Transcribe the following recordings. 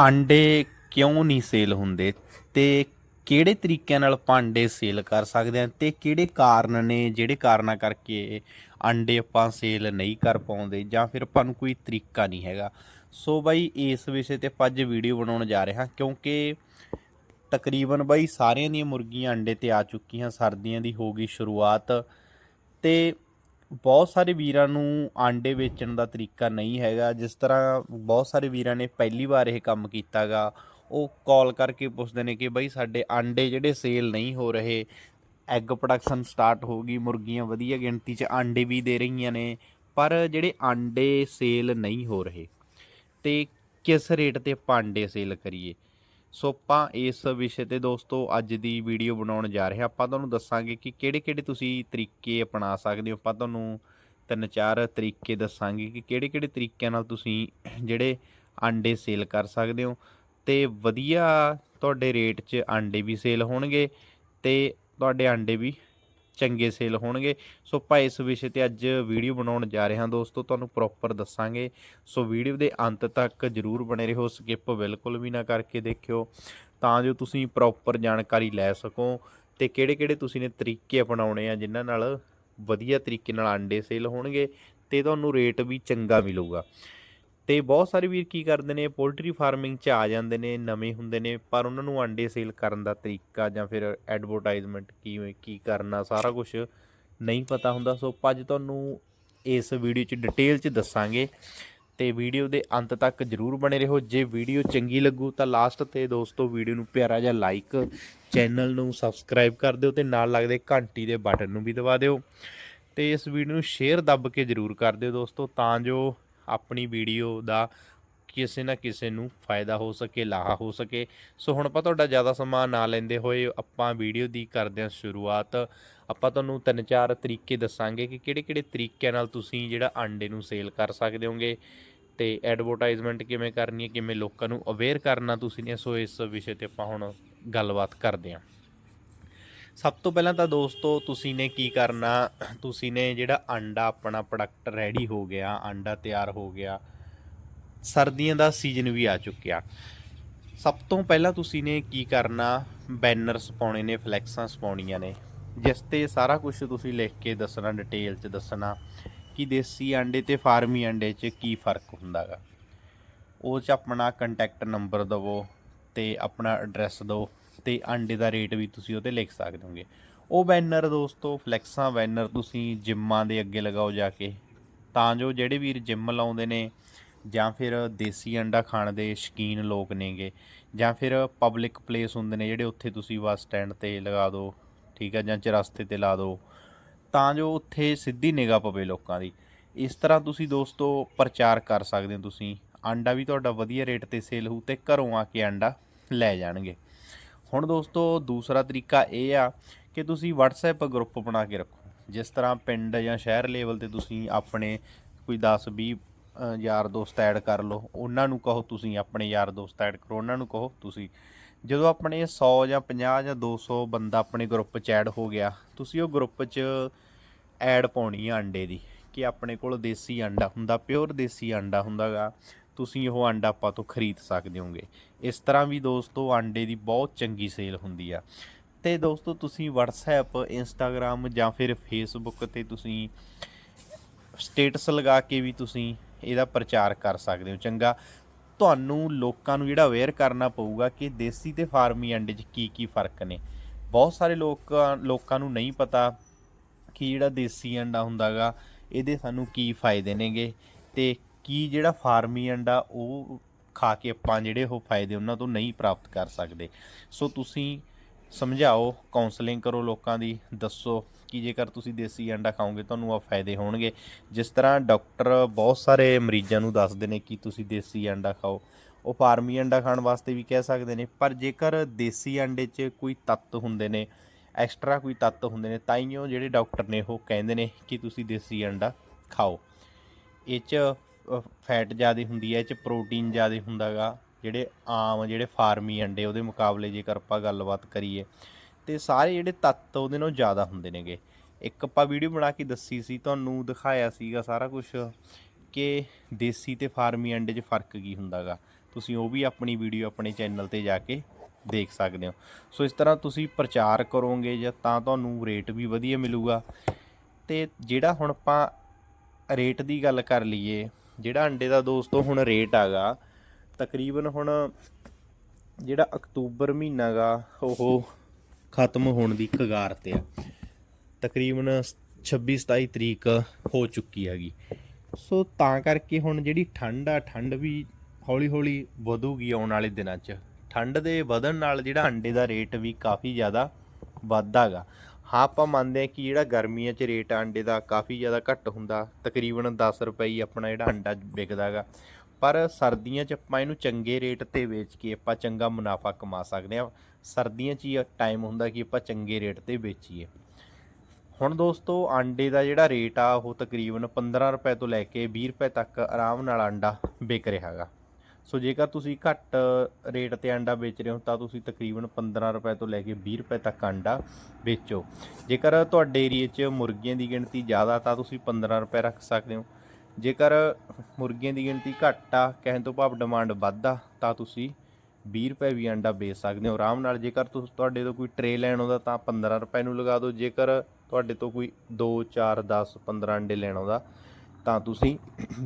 ਆਂਡੇ ਕਿਉਂ ਨਹੀਂ ਸੇਲ ਹੁੰਦੇ ਤੇ ਕਿਹੜੇ ਤਰੀਕਿਆਂ ਨਾਲ ਆਪਾਂ ਆਂਡੇ ਸੇਲ ਕਰ ਸਕਦੇ ਹਾਂ ਤੇ ਕਿਹੜੇ ਕਾਰਨ ਨੇ ਜਿਹੜੇ ਕਾਰਨਾਂ ਕਰਕੇ ਆਂਡੇ ਆਪਾਂ ਸੇਲ ਨਹੀਂ ਕਰ ਪਾਉਂਦੇ ਜਾਂ ਫਿਰ ਆਪਾਂ ਨੂੰ ਕੋਈ ਤਰੀਕਾ ਨਹੀਂ ਹੈਗਾ। ਸੋ ਬਾਈ, ਇਸ ਵਿਸ਼ੇ ਤੇ ਆਪਾਂ ਅੱਜ ਵੀਡੀਓ ਬਣਾਉਣ ਜਾ ਰਹੇ ਹਾਂ ਕਿਉਂਕਿ ਤਕਰੀਬਨ ਬਾਈ ਸਾਰਿਆਂ ਦੀਆਂ ਮੁਰਗੀਆਂ ਅੰਡੇ ਤੇ ਆ ਚੁੱਕੀਆਂ, ਸਰਦੀਆਂ ਦੀ ਹੋ ਗਈ ਸ਼ੁਰੂਆਤ ਤੇ ਬਹੁਤ ਸਾਰੇ ਵੀਰਾਂ ਨੂੰ ਆਂਡੇ ਵੇਚਣ ਦਾ ਤਰੀਕਾ ਨਹੀਂ ਹੈਗਾ। ਜਿਸ ਤਰ੍ਹਾਂ ਬਹੁਤ ਸਾਰੇ ਵੀਰਾਂ ਨੇ ਪਹਿਲੀ ਵਾਰ ਇਹ ਕੰਮ ਕੀਤਾਗਾ, ਉਹ ਕਾਲ ਕਰਕੇ ਪੁੱਛਦੇ ਨੇ ਕਿ ਬਈ ਸਾਡੇ ਆਂਡੇ ਜਿਹੜੇ ਸੇਲ ਨਹੀਂ ਹੋ ਰਹੇ ਐਗ ਪ੍ਰੋਡਕਸ਼ਨ ਸਟਾਰਟ ਹੋ ਗਈ, ਮੁਰਗੀਆਂ ਵਧੀਆ ਗਿਣਤੀ 'ਚ ਆਂਡੇ ਵੀ ਦੇ ਰਹੀਆਂ ਨੇ, ਪਰ ਜਿਹੜੇ ਆਂਡੇ ਸੇਲ ਨਹੀਂ ਹੋ ਰਹੇ, ਤੇ ਕਿਸ ਰੇਟ ਤੇ ਆਪਾਂ ਆਂਡੇ ਸੇਲ ਕਰੀਏ? ਸੋ ਆਪਾਂ ਇਸ ਵਿਸ਼ੇ ਤੇ ਦੋਸਤੋ ਅੱਜ ਦੀ ਵੀਡੀਓ ਬਣਾਉਣ ਜਾ ਰਹੇ ਹਾਂ। ਆਪਾਂ ਤੁਹਾਨੂੰ ਦੱਸਾਂਗੇ ਕਿ ਕਿਹੜੇ-ਕਿਹੜੇ ਤੁਸੀਂ ਤਰੀਕੇ ਅਪਣਾ ਸਕਦੇ ਹੋ। ਆਪਾਂ ਤੁਹਾਨੂੰ ਤਿੰਨ ਚਾਰ ਤਰੀਕੇ ਦੱਸਾਂਗੇ ਕਿ ਕਿਹੜੇ-ਕਿਹੜੇ ਤਰੀਕਿਆਂ ਨਾਲ ਤੁਸੀਂ ਜਿਹੜੇ ਆਂਡੇ ਸੇਲ ਕਰ ਸਕਦੇ ਹੋ। ਤੇ ਵਧੀਆ ਤੁਹਾਡੇ ਰੇਟ 'ਚ ਆਂਡੇ ਵੀ ਸੇਲ ਹੋਣਗੇ ਤੇ ਤੁਹਾਡੇ ਆਂਡੇ ਵੀ ਚੰਗੇ ਸੇਲ ਹੋਣਗੇ। ਸੋ ਆਪਾਂ ਇਸ ਵਿਸ਼ੇ ਤੇ ਅੱਜ ਵੀਡੀਓ ਬਣਾਉਣ ਜਾ ਰਹੇ ਹਾਂ ਦੋਸਤੋ। ਤੁਹਾਨੂੰ ਪ੍ਰੋਪਰ ਦੱਸਾਂਗੇ। ਸੋ ਵੀਡੀਓ ਦੇ ਅੰਤ ਤੱਕ ਜਰੂਰ ਬਣੇ ਰਹੋ। ਸਕਿਪ ਬਿਲਕੁਲ ਵੀ ਨਾ ਕਰਕੇ ਦੇਖਿਓ। ਤਾਂ ਜੋ ਤੁਸੀਂ ਪ੍ਰੋਪਰ ਜਾਣਕਾਰੀ ਲੈ ਸਕੋ। ਤੇ ਕਿਹੜੇ-ਕਿਹੜੇ ਤੁਸੀਂ ਨੇ ਤਰੀਕੇ ਅਪਣਾਉਣੇ ਆ, ਜਿਨ੍ਹਾਂ ਨਾਲ ਵਧੀਆ ਤਰੀਕੇ ਨਾਲ ਆਂਡੇ ਸੇਲ ਹੋਣਗੇ। ਤੇ ਤੁਹਾਨੂੰ ਰੇਟ ਵੀ ਚੰਗਾ ਮਿਲੂਗਾ। ਤੇ ਬਹੁਤ ਸਾਰੇ ਵੀਰ ਕੀ ਕਰਦੇ ਨੇ, ਪੋਲਟਰੀ ਫਾਰਮਿੰਗ 'ਚ ਆ ਜਾਂਦੇ ਨੇ, ਨਵੇਂ ਹੁੰਦੇ ਨੇ, ਪਰ ਉਹਨਾਂ ਨੂੰ ਆਂਡੇ ਸੇਲ ਕਰਨ ਦਾ ਤਰੀਕਾ ਜਾਂ ਫਿਰ ਐਡਵਰਟਾਈਜ਼ਮੈਂਟ ਕਿਵੇਂ, ਕੀ ਕਰਨਾ, ਸਾਰਾ ਕੁਝ ਨਹੀਂ ਪਤਾ ਹੁੰਦਾ। ਸੋ ਅੱਜ ਤੁਹਾਨੂੰ ਇਸ ਵੀਡੀਓ 'ਚ ਡਿਟੇਲ 'ਚ ਦੱਸਾਂਗੇ ਤੇ ਵੀਡੀਓ ਦੇ ਅੰਤ ਤੱਕ ਜਰੂਰ ਬਣੇ ਰਹੋ। ਜੇ ਵੀਡੀਓ ਚੰਗੀ ਲੱਗੂ ਤਾਂ ਲਾਸਟ ਤੇ ਦੋਸਤੋ ਵੀਡੀਓ ਨੂੰ ਪਿਆਰਾ ਜਿਹਾ ਲਾਈਕ ਚੈਨਲ ਨੂੰ ਸਬਸਕ੍ਰਾਈਬ ਕਰ ਦਿਓ ਤੇ ਨਾਲ ਲੱਗਦੇ ਘੰਟੀ ਦੇ ਬਟਨ ਨੂੰ ਵੀ ਦਬਾ ਦਿਓ ਤੇ ਇਸ ਵੀਡੀਓ ਨੂੰ ਸ਼ੇਅਰ ਦੱਬ ਕੇ ਜਰੂਰ ਕਰ ਦਿਓ ਦੋਸਤੋ, ਤਾਂ ਜੋ ਆਪਣੀ ਵੀਡੀਓ ਦਾ ਕਿਸੇ ਨਾ ਕਿਸੇ ਨੂੰ ਫਾਇਦਾ ਹੋ ਸਕੇ, ਲਾਹਾ ਹੋ ਸਕੇ। ਸੋ ਹੁਣ ਆਪਾਂ ਤੁਹਾਡਾ ਜ਼ਿਆਦਾ ਸਮਾਂ ਨਾ ਲੈਂਦੇ ਹੋਏ ਆਪਾਂ ਵੀਡੀਓ ਦੀ ਕਰਦੇ ਹਾਂ ਸ਼ੁਰੂਆਤ। ਆਪਾਂ ਤੁਹਾਨੂੰ ਤਿੰਨ ਚਾਰ ਤਰੀਕੇ ਦੱਸਾਂਗੇ ਕਿ ਕਿਹੜੇ-ਕਿਹੜੇ ਤਰੀਕਿਆਂ ਨਾਲ ਤੁਸੀਂ ਜਿਹੜਾ ਆਂਡੇ ਨੂੰ ਸੇਲ ਕਰ ਸਕਦੇ ਹੋਗੇ ਤੇ ਐਡਵਰਟਾਈਜ਼ਮੈਂਟ ਕਿਵੇਂ ਕਰਨੀ ਹੈ, ਕਿਵੇਂ ਲੋਕਾਂ ਨੂੰ ਅਵੇਅਰ ਕਰਨਾ ਤੁਸੀਂ ਨੇ, ਸੋ ਇਸ ਵਿਸ਼ੇ ਤੇ ਆਪਾਂ ਹੁਣ ਗੱਲਬਾਤ ਕਰਦੇ ਹਾਂ। ਸਭ ਤੋਂ ਪਹਿਲਾਂ ਤਾਂ ਦੋਸਤੋ, ਤੁਸੀਂ ਨੇ ਕੀ ਕਰਨਾ? ਤੁਸੀਂ ਨੇ ਜਿਹੜਾ ਆਂਡਾ ਆਪਣਾ ਪ੍ਰੋਡਕਟ ਰੈਡੀ ਹੋ ਗਿਆ ਆਂਡਾ ਤਿਆਰ ਹੋ ਗਿਆ, ਸਰਦੀਆਂ ਦਾ ਸੀਜ਼ਨ ਵੀ ਆ ਚੁੱਕਿਆ। ਸਭ ਤੋਂ ਪਹਿਲਾਂ ਤੁਸੀਂ ਨੇ ਕੀ ਕਰਨਾ? ਬੈਨਰਸ ਪਾਉਣੇ ਨੇ ਫਲੈਕਸਾਂ ਪਾਉਣੀਆਂ ਨੇ। ਜਿਸ ਤੇ ਸਾਰਾ ਕੁਝ ਤੁਸੀਂ ਲਿਖ ਕੇ ਦੱਸਣਾ ਡਿਟੇਲ 'ਚ ਦੱਸਣਾ ਕਿ ਦੇਸੀ ਆਂਡੇ ਤੇ ਫਾਰਮੀ ਆਂਡੇ 'ਚ ਕੀ ਫ਼ਰਕ ਹੁੰਦਾਗਾ। ਉਹ 'ਚ ਆਪਣਾ ਕੰਟੈਕਟ ਨੰਬਰ ਦਵੋ ਤੇ ਆਪਣਾ ਐਡਰੈਸ ਦਿਓ ਤੇ ਆਂਡੇ ਦਾ ਰੇਟ ਵੀ ਤੁਸੀਂ ਉਹਤੇ ਲਿਖ ਸਕਦੇ ਹੋਗੇ। ਉਹ ਬੈਨਰ ਦੋਸਤੋ ਫਲੈਕਸਾਂ ਬੈਨਰ ਤੁਸੀਂ ਜਿੰਮਾਂ ਦੇ ਅੱਗੇ ਲਗਾਓ ਜਾ ਕੇ। ਤਾਂ ਜੋ ਜਿਹੜੇ ਵੀਰ ਜਿੰਮ ਲਾਉਂਦੇ ਨੇ, ਜਾਂ ਫਿਰ ਦੇਸੀ ਅੰਡਾ ਖਾਣ ਦੇ ਸ਼ਕੀਨ ਲੋਕ ਨੇਗੇ, ਜਾਂ ਫਿਰ ਪਬਲਿਕ ਪਲੇਸ ਹੁੰਦੇ ਨੇ ਜਿਹੜੇ ਉੱਥੇ ਤੁਸੀਂ ਬੱਸ ਸਟੈਂਡ ਤੇ ਲਗਾ ਦਿਓ ਠੀਕ ਹੈ ਜਾਂ ਚਰਸਤੇ ਤੇ ਲਾ ਦਿਓ ਤਾਂ ਜੋ ਉੱਥੇ ਸਿੱਧੀ ਨਿਗਾਹ ਪਵੇ ਲੋਕਾਂ ਦੀ। ਇਸ ਤਰ੍ਹਾਂ ਤੁਸੀਂ ਦੋਸਤੋ ਪ੍ਰਚਾਰ ਕਰ ਸਕਦੇ ਹੋ ਤੁਸੀਂ। ਆਂਡਾ ਵੀ ਤੁਹਾਡਾ ਵਧੀਆ ਰੇਟ ਤੇ ਸੇਲ ਹੋਊ ਤੇ ਘਰੋਂ ਆ ਕੇ ਆਂਡਾ ਲੈ ਜਾਣਗੇ। ਹੁਣ ਦੋਸਤੋ ਦੂਸਰਾ ਤਰੀਕਾ ਇਹ ਆ ਕਿ ਤੁਸੀਂ WhatsApp ਗਰੁੱਪ ਬਣਾ ਕੇ ਰੱਖੋ। ਜਿਸ ਤਰ੍ਹਾਂ ਪਿੰਡ ਜਾਂ ਸ਼ਹਿਰ ਲੈਵਲ ਤੇ ਤੁਸੀਂ ਆਪਣੇ ਕੋਈ 10 20 ਯਾਰ ਦੋਸਤ ਐਡ ਕਰ ਲਓ, ਉਹਨਾਂ ਨੂੰ ਕਹੋ ਤੁਸੀਂ ਆਪਣੇ ਯਾਰ ਦੋਸਤ ਐਡ ਕਰੋ, ਉਹਨਾਂ ਨੂੰ ਕਹੋ ਤੁਸੀਂ। ਜਦੋਂ ਆਪਣੇ 100 ਜਾਂ 50 ਜਾਂ 200 ਬੰਦਾ ਆਪਣੇ ਗਰੁੱਪ 'ਚ ਐਡ ਹੋ ਗਿਆ, ਤੁਸੀਂ ਉਹ ਗਰੁੱਪ 'ਚ ਐਡ ਪਾਉਣੀ ਆ ਅੰਡੇ ਦੀ, ਕਿ ਆਪਣੇ ਕੋਲ ਦੇਸੀ ਆਂਡਾ ਹੁੰਦਾ ਪਿਓਰ ਦੇਸੀ ਆਂਡਾ ਹੁੰਦਾਗਾ। ਤੁਸੀਂ ਉਹ ਅੰਡਾ ਆਪਾਂ ਤੋਂ ਖਰੀਦ ਸਕਦੇ ਹੋਗੇ। ਇਸ ਤਰ੍ਹਾਂ ਵੀ ਦੋਸਤੋ ਆਂਡੇ ਦੀ ਬਹੁਤ ਚੰਗੀ ਸੇਲ ਹੁੰਦੀ ਆ। ਤੇ ਦੋਸਤੋ ਤੁਸੀਂ WhatsApp, Instagram ਜਾਂ ਫਿਰ Facebook ਤੇ ਤੁਸੀਂ ਸਟੇਟਸ ਲਗਾ ਕੇ ਵੀ ਤੁਸੀਂ ਇਹਦਾ ਪ੍ਰਚਾਰ ਕਰ ਸਕਦੇ ਹੋ ਚੰਗਾ। ਤੁਹਾਨੂੰ ਲੋਕਾਂ ਨੂੰ ਜਿਹੜਾ ਅਵੇਅਰ ਕਰਨਾ ਪਊਗਾ ਕਿ ਦੇਸੀ ਤੇ ਫਾਰਮੀ ਅੰਡੇ 'ਚ ਕੀ ਕੀ ਫ਼ਰਕ ਨੇ। ਬਹੁਤ ਸਾਰੇ ਲੋਕ ਲੋਕਾਂ ਨੂੰ ਨਹੀਂ ਪਤਾ ਕਿ ਜਿਹੜਾ ਦੇਸੀ ਅੰਡਾ ਹੁੰਦਾਗਾ, ਇਹਦੇ ਸਾਨੂੰ ਕੀ ਫਾਇਦੇ ਨੇਗੇ। ਤੇ ਕੀ ਜਿਹੜਾ ਫਾਰਮੀ ਅੰਡਾ ਉਹ ਖਾ ਕੇ ਆਪਾਂ ਜਿਹੜੇ ਉਹ ਫਾਇਦੇ ਉਹਨਾਂ ਤੋਂ ਨਹੀਂ ਪ੍ਰਾਪਤ ਕਰ ਸਕਦੇ? ਸੋ ਤੁਸੀਂ ਸਮਝਾਓ ਕਾਉਂਸਲਿੰਗ ਕਰੋ ਲੋਕਾਂ ਦੀ, ਦੱਸੋ ਕਿ ਜੇਕਰ ਤੁਸੀਂ ਦੇਸੀ ਅੰਡਾ ਖਾਓਗੇ ਤੁਹਾਨੂੰ ਆ ਫਾਇਦੇ ਹੋਣਗੇ। ਜਿਸ ਤਰ੍ਹਾਂ ਡਾਕਟਰ ਬਹੁਤ ਸਾਰੇ ਮਰੀਜ਼ਾਂ ਨੂੰ ਦੱਸਦੇ ਨੇ ਕਿ ਤੁਸੀਂ ਦੇਸੀ ਅੰਡਾ ਖਾਓ। ਉਹ ਫਾਰਮੀ ਅੰਡਾ ਖਾਣ ਵਾਸਤੇ ਵੀ ਕਹਿ ਸਕਦੇ ਨੇ, ਪਰ ਜੇਕਰ ਦੇਸੀ ਅੰਡੇ 'ਚ ਕੋਈ ਤੱਤ ਹੁੰਦੇ ਨੇ, ਐਕਸਟਰਾ ਕੋਈ ਤੱਤ ਹੁੰਦੇ ਨੇ ਤਾਂ ਹੀ ਉਹ ਜਿਹੜੇ ਡਾਕਟਰ ਨੇ ਉਹ ਕਹਿੰਦੇ ਨੇ ਕਿ ਤੁਸੀਂ ਦੇਸੀ ਅੰਡਾ ਖਾਓ। ਇਹ 'ਚ ਫੈਟ ਜ਼ਿਆਦਾ ਹੁੰਦੀ ਹੈ, ਇਹ 'ਚ ਪ੍ਰੋਟੀਨ ਜ਼ਿਆਦਾ ਹੁੰਦਾਗਾ, ਜਿਹੜੇ ਆਮ ਜਿਹੜੇ ਫਾਰਮੀ ਅੰਡੇ, ਉਹਦੇ ਮੁਕਾਬਲੇ ਜੇਕਰ ਆਪਾਂ ਗੱਲਬਾਤ ਕਰੀਏ, ਤੇ ਸਾਰੇ ਜਿਹੜੇ ਤੱਤ ਉਹਦੇ ਨਾਲੋਂ ਜ਼ਿਆਦਾ ਹੁੰਦੇ ਨੇਗੇ। ਇੱਕ ਆਪਾਂ ਵੀਡੀਓ ਬਣਾ ਕੇ ਦੱਸੀ ਸੀ, ਤੁਹਾਨੂੰ ਦਿਖਾਇਆ ਸੀਗਾ ਸਾਰਾ ਕੁਝ ਕਿ ਦੇਸੀ ਤੇ ਫਾਰਮੀ ਅੰਡੇ 'ਚ ਫ਼ਰਕ ਕੀ ਹੁੰਦਾਗਾ। ਤੁਸੀਂ ਉਹ ਵੀ ਆਪਣੀ ਵੀਡੀਓ ਆਪਣੇ ਚੈਨਲ ਤੇ ਜਾ ਕੇ ਦੇਖ ਸਕਦੇ ਹੋ। ਸੋ ਇਸ ਤਰ੍ਹਾਂ ਤੁਸੀਂ ਪ੍ਰਚਾਰ ਕਰੋਗੇ ਜਾਂ ਤਾਂ ਤੁਹਾਨੂੰ ਰੇਟ ਵੀ ਵਧੀਆ ਮਿਲੂਗਾ। ਤੇ ਜਿਹੜਾ ਹੁਣ ਆਪਾਂ ਰੇਟ ਦੀ ਗੱਲ ਕਰ ਲਈਏ ਜਿਹੜਾ ਅੰਡੇ ਦਾ ਦੋਸਤੋ ਹੁਣ ਰੇਟ ਆਗਾ, ਤਕਰੀਬਨ ਹੁਣ ਜਿਹੜਾ ਅਕਤੂਬਰ ਮਹੀਨਾ ਗਾ, ਉਹ ਖਤਮ ਹੋਣ ਦੀ ਕਗਾਰ ਤੇ ਆ। ਤਕਰੀਬਨ 26 27 ਤਰੀਕ ਹੋ ਚੁੱਕੀ ਹੈਗੀ। ਸੋ ਤਾਂ ਕਰਕੇ ਹੁਣ ਜਿਹੜੀ ਠੰਡ ਆ, ਠੰਡ ਵੀ ਹੌਲੀ ਹੌਲੀ ਵਧੂਗੀ ਆਉਣ ਵਾਲੇ ਦਿਨਾਂ 'ਚ। ਠੰਡ ਦੇ ਵਧਣ ਨਾਲ ਜਿਹੜਾ ਅੰਡੇ ਦਾ ਰੇਟ ਵੀ ਕਾਫੀ ਜ਼ਿਆਦਾ ਵੱਧਦਾਗਾ ਹਾਂ, ਆਪਾਂ ਮੰਨਦੇ ਹਾਂ ਕਿ ਜਿਹੜਾ ਗਰਮੀਆਂ 'ਚ ਰੇਟ ਆ, ਅੰਡੇ ਦਾ ਕਾਫੀ ਜ਼ਿਆਦਾ ਘੱਟ ਹੁੰਦਾ, ਤਕਰੀਬਨ 10 ਰੁਪਏ ਹੀ ਆਪਣਾ ਜਿਹੜਾ ਅੰਡਾ ਵਿਕਦਾਗਾ ਪਰ ਸਰਦੀਆਂ 'ਚ ਆਪਾਂ ਇਹਨੂੰ ਚੰਗੇ ਰੇਟ ਤੇ ਵੇਚ ਕੇ ਆਪਾਂ ਚੰਗਾ ਮੁਨਾਫਾ ਕਮਾ ਸਕਦੇ ਹਾਂ। ਸਰਦੀਆਂ 'ਚ ਹੀ ਟਾਈਮ ਹੁੰਦਾ ਕਿ ਆਪਾਂ ਚੰਗੇ ਰੇਟ ਤੇ ਵੇਚੀਏ। ਹੁਣ ਦੋਸਤੋ ਆਂਡੇ ਦਾ ਜਿਹੜਾ ਰੇਟ ਆ, ਉਹ ਤਕਰੀਬਨ 15 ਰੁਪਏ ਤੋਂ ਲੈ ਕੇ 20 ਰੁਪਏ ਤੱਕ ਆਰਾਮ ਨਾਲ ਆਂਡਾ ਵਿਕ ਰਿਹਾ ਹੈਗਾ। ਸੋ ਜੇਕਰ ਤੁਸੀਂ ਘੱਟ ਰੇਟ ਤੇ ਆਂਡਾ ਵੇਚ ਰਹੇ ਹੋ, ਤਾਂ ਤੁਸੀਂ ਤਕਰੀਬਨ 15 ਰੁਪਏ ਤੋਂ ਲੈ ਕੇ 20 ਰੁਪਏ ਤੱਕ ਆਂਡਾ ਵੇਚੋ। ਜੇਕਰ ਤੁਹਾਡੇ ਏਰੀਏ 'ਚ ਮੁਰਗੀਆਂ ਦੀ ਗਿਣਤੀ ਜ਼ਿਆਦਾ, ਤਾਂ ਤੁਸੀਂ 15 ਰੁਪਏ ਰੱਖ ਸਕਦੇ ਹੋ। ਜੇਕਰ ਮੁਰਗੀਆਂ ਦੀ ਗਿਣਤੀ ਘੱਟ ਆ, ਕਹਿਣ ਤੋਂ ਭਾਵ ਡਿਮਾਂਡ ਵੱਧ ਆ, ਤਾਂ ਤੁਸੀਂ 20 ਰੁਪਏ ਵੀ ਅੰਡਾ ਵੇਚ ਸਕਦੇ ਹੋ। ਆਰਾਮ ਨਾਲ ਜੇਕਰ ਤੁਸੀਂ, ਤੁਹਾਡੇ ਤੋਂ ਕੋਈ ਟਰੇ ਲੈਣ ਆਉਂਦਾ, ਤਾਂ 15 ਰੁਪਏ ਨੂੰ ਲਗਾ ਦਿਓ। ਜੇਕਰ ਤੁਹਾਡੇ ਤੋਂ ਕੋਈ 2 4 10 15 ਅੰਡੇ ਲੈਣ ਆਉਂਦਾ, ਤਾਂ ਤੁਸੀਂ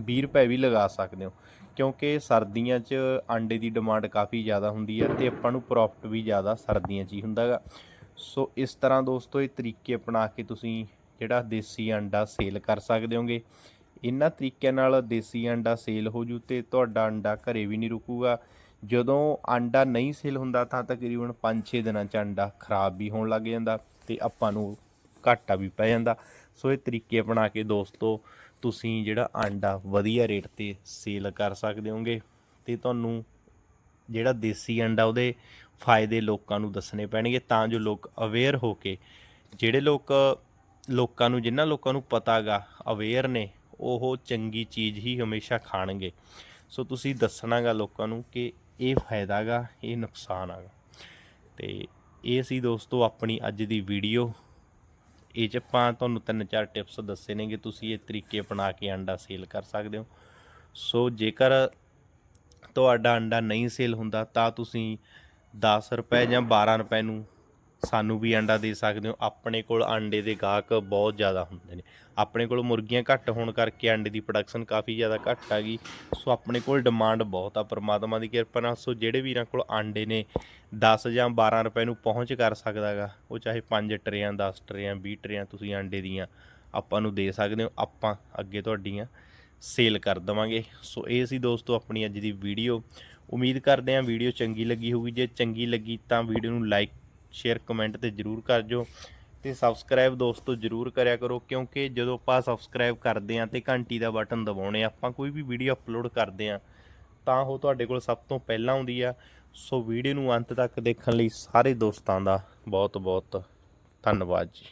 20 ਰੁਪਏ ਵੀ ਲਗਾ ਸਕਦੇ ਹੋ। ਕਿਉਂਕਿ ਸਰਦੀਆਂ 'ਚ ਆਂਡੇ ਦੀ ਡਿਮਾਂਡ ਕਾਫੀ ਜ਼ਿਆਦਾ ਹੁੰਦੀ ਹੈ ਤੇ ਆਪਾਂ ਨੂੰ ਪ੍ਰੋਫਿਟ ਵੀ ਜ਼ਿਆਦਾ ਸਰਦੀਆਂ 'ਚ ਹੀ ਹੁੰਦਾਗਾ ਸੋ ਇਸ ਤਰ੍ਹਾਂ ਦੋਸਤੋ, ਇਹ ਤਰੀਕੇ ਅਪਣਾ ਕੇ ਤੁਸੀਂ ਜਿਹੜਾ ਦੇਸੀ ਅੰਡਾ ਸੇਲ ਕਰ ਸਕਦੇ ਹੋਗੇ। ਇਹਨਾਂ ਤਰੀਕਿਆਂ ਨਾਲ ਦੇਸੀ ਅੰਡਾ ਸੇਲ ਹੋ ਜੂ ਤੇ ਤੁਹਾਡਾ ਅੰਡਾ ਘਰੇ ਵੀ ਨਹੀਂ ਰੁਕੂਗਾ। ਜਦੋਂ ਅੰਡਾ ਨਹੀਂ ਸੇਲ ਹੁੰਦਾ ਤਾਂ ਤਕਰੀਬਨ 5-6 ਦਿਨਾਂ 'ਚ ਅੰਡਾ ਖਰਾਬ ਵੀ ਹੋਣ ਲੱਗ ਜਾਂਦਾ ਤੇ ਆਪਾਂ ਨੂੰ ਘਾਟਾ ਵੀ ਪੈ ਜਾਂਦਾ। ਸੋ ਇਹ ਤਰੀਕੇ ਅਪਣਾ ਕੇ ਦੋਸਤੋ ਤੁਸੀਂ ਜਿਹੜਾ ਆਂਡਾ ਵਧੀਆ ਰੇਟ ਤੇ ਸੇਲ ਕਰ ਸਕਦੇ ਹੋਗੇ ਤੇ ਤੁਹਾਨੂੰ ਜਿਹੜਾ ਦੇਸੀ ਅੰਡਾ ਉਹਦੇ ਫਾਇਦੇ ਲੋਕਾਂ ਨੂੰ ਦੱਸਣੇ ਪੈਣਗੇ ਤਾਂ ਜੋ ਲੋਕ ਅਵੇਅਰ ਹੋ ਕੇ ਜਿਹੜੇ ਲੋਕ, ਲੋਕਾਂ ਨੂੰ, ਜਿਨ੍ਹਾਂ ਲੋਕਾਂ ਨੂੰ ਪਤਾਗਾ ਅਵੇਅਰ ਨੇ, ਉਹ ਚੰਗੀ ਚੀਜ਼ ਹੀ ਹਮੇਸ਼ਾ ਖਾਣਗੇ। ਸੋ ਤੁਸੀਂ ਦੱਸਣਾਗਾ ਲੋਕਾਂ ਨੂੰ ਕਿ ਇਹ ਫਾਇਦਾ ਗਾ ਇਹ ਨੁਕਸਾਨ ਆਗਾ। ਤੇ ਇਹ ਸੀ ਦੋਸਤੋ ਆਪਣੀ ਅੱਜ ਦੀ ਵੀਡੀਓ ਇਹ ਚ ਆਪਾਂ ਤੁਹਾਨੂੰ ਤਿੰਨ ਚਾਰ ਟਿਪਸ ਦੱਸੇ ਨੇ ਕਿ ਤੁਸੀਂ ਇਹ ਤਰੀਕੇ ਅਪਣਾ ਕੇ ਅੰਡਾ ਸੇਲ ਕਰ ਸਕਦੇ ਹੋ। ਸੋ ਜੇਕਰ ਤੁਹਾਡਾ ਅੰਡਾ ਨਹੀਂ ਸੇਲ ਹੁੰਦਾ, ਤਾਂ ਤੁਸੀਂ 10 ਰੁਪਏ ਜਾਂ 12 ਰੁਪਏ ਨੂੰ ਸਾਨੂੰ ਵੀ ਅੰਡਾ ਦੇ ਸਕਦੇ ਹੋ। ਆਪਣੇ ਕੋਲ ਅੰਡੇ ਦੇ ਗਾਹਕ ਬਹੁਤ ਜ਼ਿਆਦਾ ਹੁੰਦੇ ਨੇ। ਆਪਣੇ ਕੋਲ ਮੁਰਗੀਆਂ ਘੱਟ ਹੋਣ ਕਰਕੇ ਅੰਡੇ ਦੀ ਪ੍ਰੋਡਕਸ਼ਨ ਕਾਫੀ ਜ਼ਿਆਦਾ ਘੱਟ ਆ ਗਈ। ਸੋ ਆਪਣੇ ਕੋਲ ਡਿਮਾਂਡ ਬਹੁਤ ਆ, ਪਰਮਾਤਮਾ ਦੀ ਕਿਰਪਾ ਨਾਲ। ਸੋ ਜਿਹੜੇ ਵੀਰਾਂ ਕੋਲ ਆਂਡੇ ਨੇ 10 ਜਾਂ 12 ਰੁਪਏ ਨੂੰ ਪਹੁੰਚ ਕਰ ਸਕਦਾਗਾ ਉਹ ਚਾਹੇ 5 ਟਰੇਆਂ 10 ਟਰੇਆਂ 20 ਟਰੇਆਂ ਤੁਸੀਂ ਆਂਡੇ ਦੀਆਂ ਆਪਾਂ ਨੂੰ ਦੇ ਸਕਦੇ ਹੋ। ਆਪਾਂ ਅੱਗੇ ਤੁਹਾਡੀਆਂ ਸੇਲ ਕਰ ਦਵਾਂਗੇ। ਸੋ ਇਹ ਸੀ ਦੋਸਤੋ ਆਪਣੀ ਅੱਜ ਦੀ ਵੀਡੀਓ ਉਮੀਦ ਕਰਦੇ ਹਾਂ ਵੀਡੀਓ ਚੰਗੀ ਲੱਗੀ ਹੋਊਗੀ। ਜੇ ਚੰਗੀ ਲੱਗੀ ਤਾਂ ਵੀਡੀਓ ਨੂੰ ਲਾਈਕ ਸ਼ੇਅਰ ਕਮੈਂਟ ਤੇ ਜਰੂਰ ਕਰ ਜੋ ਤੇ ਸਬਸਕ੍ਰਾਈਬ ਦੋਸਤੋ ਜਰੂਰ ਕਰਿਆ ਕਰੋ ਕਿਉਂਕਿ ਜਦੋਂ ਆਪਾਂ ਸਬਸਕ੍ਰਾਈਬ ਕਰਦੇ ਆਂ ਤੇ ਘੰਟੀ ਦਾ ਬਟਨ ਦਬਾਉਣੇ ਆਪਾਂ ਕੋਈ ਵੀ ਵੀਡੀਓ ਅਪਲੋਡ ਕਰਦੇ ਆਂ ਤਾਂ ਉਹ ਤੁਹਾਡੇ ਕੋਲ ਸਭ ਤੋਂ ਪਹਿਲਾਂ ਆਉਂਦੀ ਆ। ਸੋ ਵੀਡੀਓ ਨੂੰ ਅੰਤ ਤੱਕ ਦੇਖਣ ਲਈ ਸਾਰੇ ਦੋਸਤਾਂ ਦਾ ਬਹੁਤ ਬਹੁਤ ਧੰਨਵਾਦ ਜੀ।